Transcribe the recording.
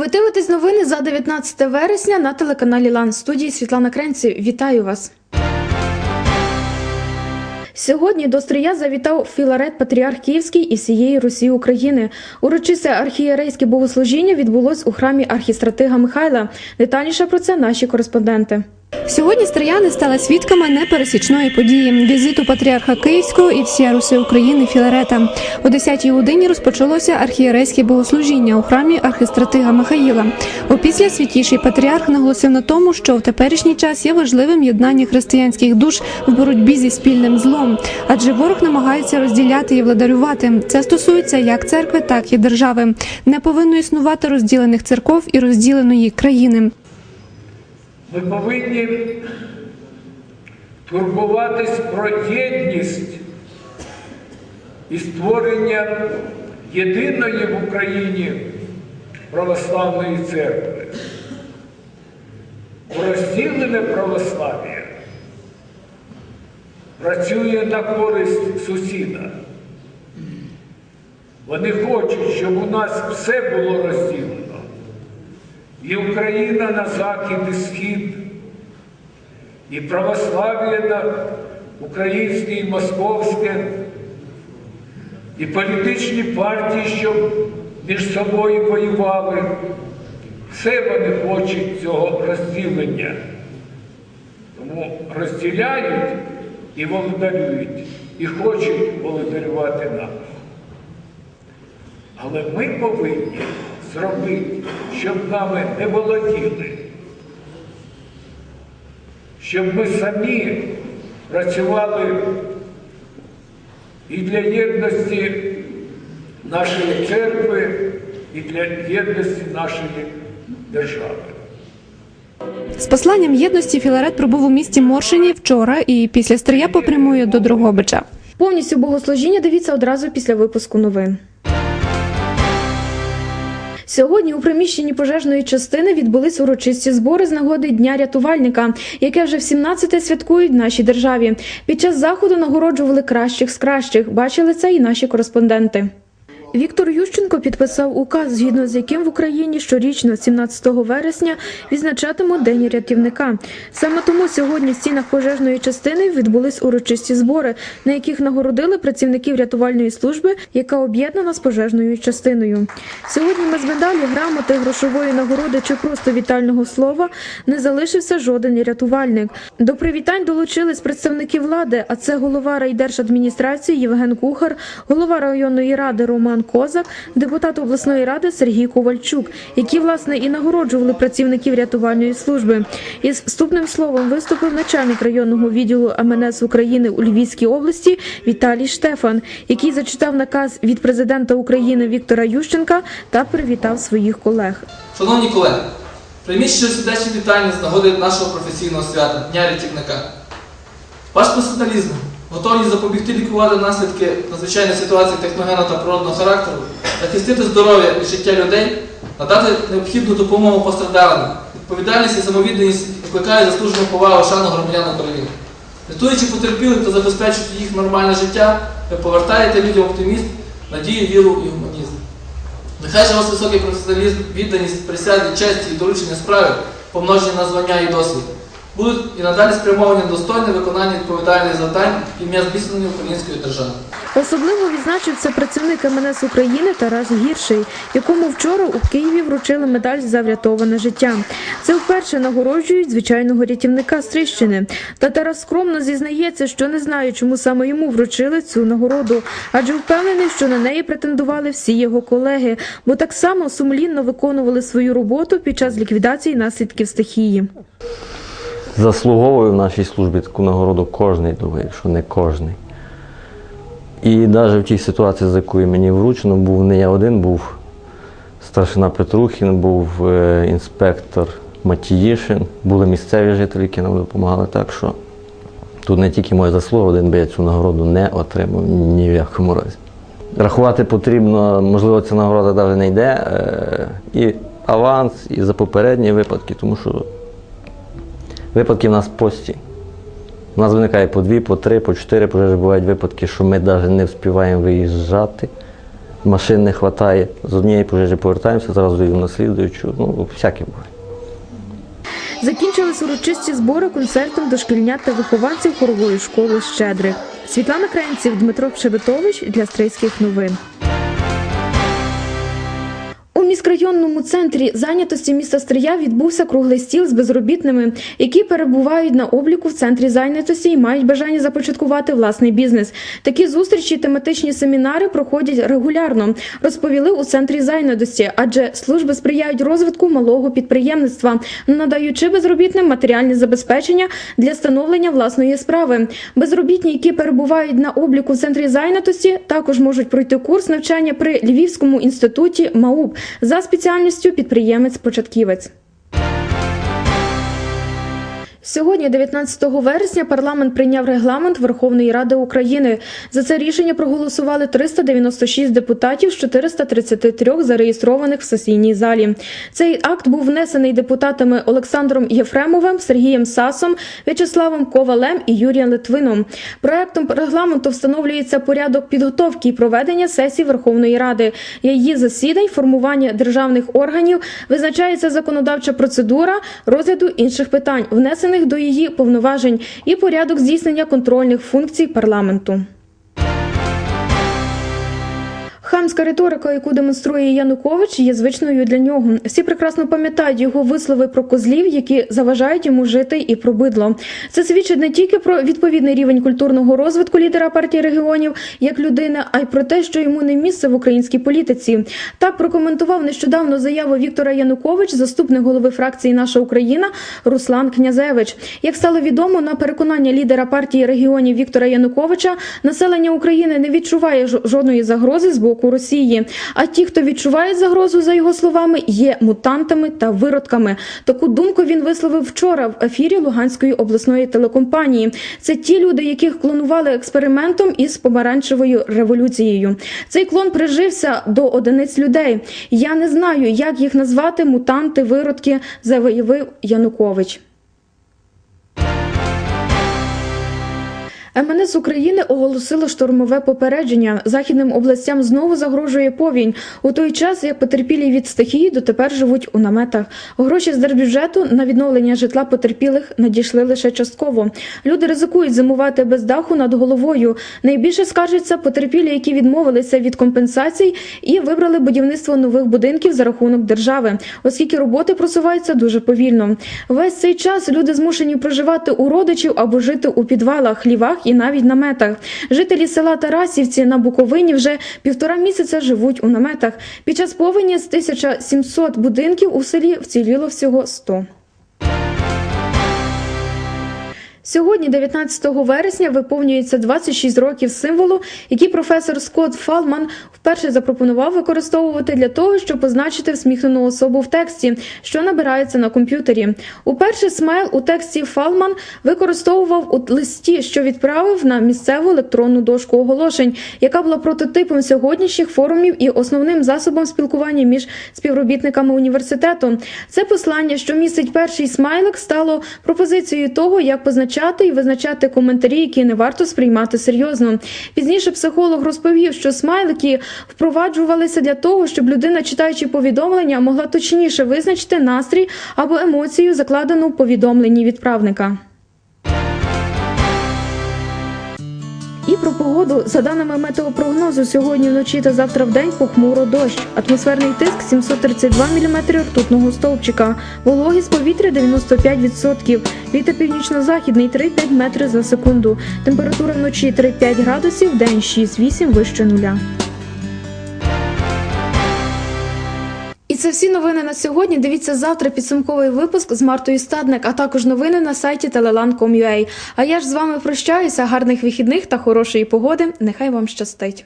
Ви дивитесь новини за 19 вересня на телеканалі Лан. Студії Світлана Кренці. Вітаю вас. Сьогодні до Стрия завітав Філарет Патріарх Київський і всієї Русі України. Урочисте архієрейське богослужіння відбулось у храмі архістратига Михайла. Детальніше про це наші кореспонденти. Сьогодні стрияни стали свідками непересічної події візиту патріарха Київського і всія Руси України Філарета. О 10-й годині розпочалося архієрейське богослужіння у храмі архистратига Михаїла. Опісля святіший патріарх наголосив на тому, що в теперішній час є важливим єднання християнських душ в боротьбі зі спільним злом, адже ворог намагається розділяти і владарювати. Це стосується як церкви, так і держави. Не повинно існувати розділених церков і розділеної країни. Ми повинні турбуватись про єдність і створення єдиної в Україні православної церкви. Розділене православ'я працює на користь сусіда. Вони хочуть, щоб у нас все було розділено. І Україна на захід і схід, і православ'я на українське і московське, і політичні партії, щоб між собою воювали. Все вони хочуть цього розділення. Тому розділяють і володарюють, і хочуть володарювати нас. Але ми повинні зробити, щоб нами не володіли, щоб ми самі працювали і для єдності нашої церкви, і для єдності нашої держави. З посланням єдності Філарет пробув у місті Моршині вчора і після стрия попрямує до Дрогобича. Повністю богослужіння дивіться одразу після випуску новин. Сьогодні у приміщенні пожежної частини відбулись урочисті збори з нагоди Дня рятувальника, яке вже в 17-те святкують в нашій державі. Під час заходу нагороджували кращих з кращих. Бачили це і наші кореспонденти. Віктор Ющенко підписав указ, згідно з яким в Україні щорічно, 17 вересня, відзначатимуть День рятівника. Саме тому сьогодні в стінах пожежної частини відбулись урочисті збори, на яких нагородили працівників рятувальної служби, яка об'єднана з пожежною частиною. Сьогодні без медалі, грамоти, грошової нагороди чи просто вітального слова не залишився жоден рятувальник. До привітань долучились представники влади, а це голова райдержадміністрації Євген Кухар, голова районної ради Роман Козак, депутат обласної ради Сергій Ковальчук, які власне і нагороджували працівників рятувальної служби. Із вступним словом виступив начальник районного відділу МНС України у Львівській області Віталій Штефан, який зачитав наказ від президента України Віктора Ющенка та привітав своїх колег. Шановні колеги, прийміть щиросердечні вітання з нагоди нашого професійного свята Дня рятівника. Ваш професіоналізм, готовність запобігти лікувати наслідки надзвичайних ситуацій техногенного та природного характеру, захистити здоров'я і життя людей, надати необхідну допомогу постраждалим, відповідальність і самовідданість викликає заслужену повагу шану громадян України. Рятуючи потерпілих та забезпечуючи їх нормальне життя, ви повертаєте людям оптимізм, надію, віру і гуманізм. Нехай же вас високий професіоналізм, відданість, присяді, честі і доручення справи, помножені на звання і досвід, будуть і надалі спрямовані достойне виконання відповідальних завдань ім'я зміцнення української держави. Особливо відзначив це працівник МНС України Тарас Гірший, якому вчора у Києві вручили медаль за врятоване життя. Це вперше нагороджують звичайного рятівника з. Та Тарас скромно зізнається, що не знає, чому саме йому вручили цю нагороду, адже впевнений, що на неї претендували всі його колеги, бо так само сумлінно виконували свою роботу під час ліквідації наслідків стихії. Заслуговує в нашій службі таку нагороду кожний другий, якщо не кожний. І навіть в тій ситуації, з якою мені вручено, був не я один, був старшина Петрухін, був е, інспектор Матіїшин, були місцеві жителі, які нам допомагали. Так що тут не тільки моя заслуга, один би я цю нагороду не отримав ні в якому разі. Рахувати потрібно, можливо, ця нагорода навіть не йде. е, І аванс, і за попередні випадки, тому що Випадки в нас пості. У нас виникає по дві, по три, по чотири пожежі. Бувають випадки, що ми навіть не встигаємо виїжджати машин не вистачає. З однієї пожежі повертаємося, зразу їм на слідуючу. Ну, всяке буває. Закінчились урочисті збори концертом дошкільнят та вихованців хорової школи Щедрих. Світлана Кренців, Дмитро Пшебетович для Стрийських новин. Міськрайонному центрі зайнятості міста Стрия відбувся круглий стіл з безробітними, які перебувають на обліку в центрі зайнятості і мають бажання започаткувати власний бізнес. Такі зустрічі, тематичні семінари проходять регулярно, розповіли у центрі зайнятості, адже служби сприяють розвитку малого підприємництва, надаючи безробітним матеріальне забезпечення для становлення власної справи. Безробітні, які перебувають на обліку в центрі зайнятості, також можуть пройти курс навчання при Львівському інституті МАУП за спеціальністю підприємець-початківець. Сьогодні, 19 вересня, парламент прийняв регламент Верховної Ради України. За це рішення проголосували 396 депутатів з 433 зареєстрованих в сесійній залі. Цей акт був внесений депутатами Олександром Єфремовим, Сергієм Сасом, В'ячеславом Ковалем і Юрієм Литвином. Проектом регламенту встановлюється порядок підготовки і проведення сесій Верховної Ради, її засідань, формування державних органів, визначається законодавча процедура розгляду інших питань, внесених до її повноважень, і порядок здійснення контрольних функцій парламенту. Хамська риторика, яку демонструє Янукович, є звичною для нього. Всі прекрасно пам'ятають його вислови про козлів, які заважають йому жити і про бидло. Це свідчить не тільки про відповідний рівень культурного розвитку лідера партії регіонів як людини, а й про те, що йому не місце в українській політиці. Так прокоментував нещодавно заяву Віктора Янукович, заступник голови фракції Наша Україна Руслан Князевич. Як стало відомо, на переконання лідера партії регіонів Віктора Януковича, населення України не відчуває жодної загрози з боку Росії. А ті, хто відчуває загрозу, за його словами, є мутантами та виродками. Таку думку він висловив вчора в ефірі Луганської обласної телекомпанії. Це ті люди, яких клонували експериментом із помаранчевою революцією. Цей клон прижився до одиниць людей. Я не знаю, як їх назвати мутанти, виродки, заявив Янукович. МНС України оголосило штормове попередження. Західним областям знову загрожує повінь. У той час, як потерпілі від стихії дотепер живуть у наметах. Гроші з держбюджету на відновлення житла потерпілих надійшли лише частково. Люди ризикують зимувати без даху над головою. Найбільше скаржаться потерпілі, які відмовилися від компенсацій і вибрали будівництво нових будинків за рахунок держави, оскільки роботи просуваються дуже повільно. Весь цей час люди змушені проживати у родичів або жити у підвалах, хлівах і навіть наметах. Жителі села Тарасівці на Буковині вже півтора місяця живуть у наметах. Під час повені з 1700 будинків у селі вціліло всього 100. Сьогодні, 19 вересня, виповнюється 26 років символу, який професор Скотт Фалман вперше запропонував використовувати для того, щоб позначити всміхнену особу в тексті, що набирається на комп'ютері. Уперше смайл у тексті Фалман використовував у листі, що відправив на місцеву електронну дошку оголошень, яка була прототипом сьогоднішніх форумів і основним засобом спілкування між співробітниками університету. Це послання, що містить перший смайлик, стало пропозицією того, як позначати і визначати коментарі, які не варто сприймати серйозно. Пізніше психолог розповів, що смайлики впроваджувалися для того, щоб людина, читаючи повідомлення, могла точніше визначити настрій або емоцію, закладену в повідомленні відправника. Про погоду за даними метеопрогнозу, сьогодні вночі та завтра в день похмуро дощ. Атмосферний тиск 732 мм ртутного стовпчика. Вологість повітря 95%. Вітер північно-західний 3-5 метри за секунду. Температура вночі 3-5 градусів, день 6-8 вище нуля. Це всі новини на сьогодні. Дивіться завтра підсумковий випуск з Мартою Стадник, а також новини на сайті telelan.com.ua. А я ж з вами прощаюся. Гарних вихідних та хорошої погоди. Нехай вам щастить.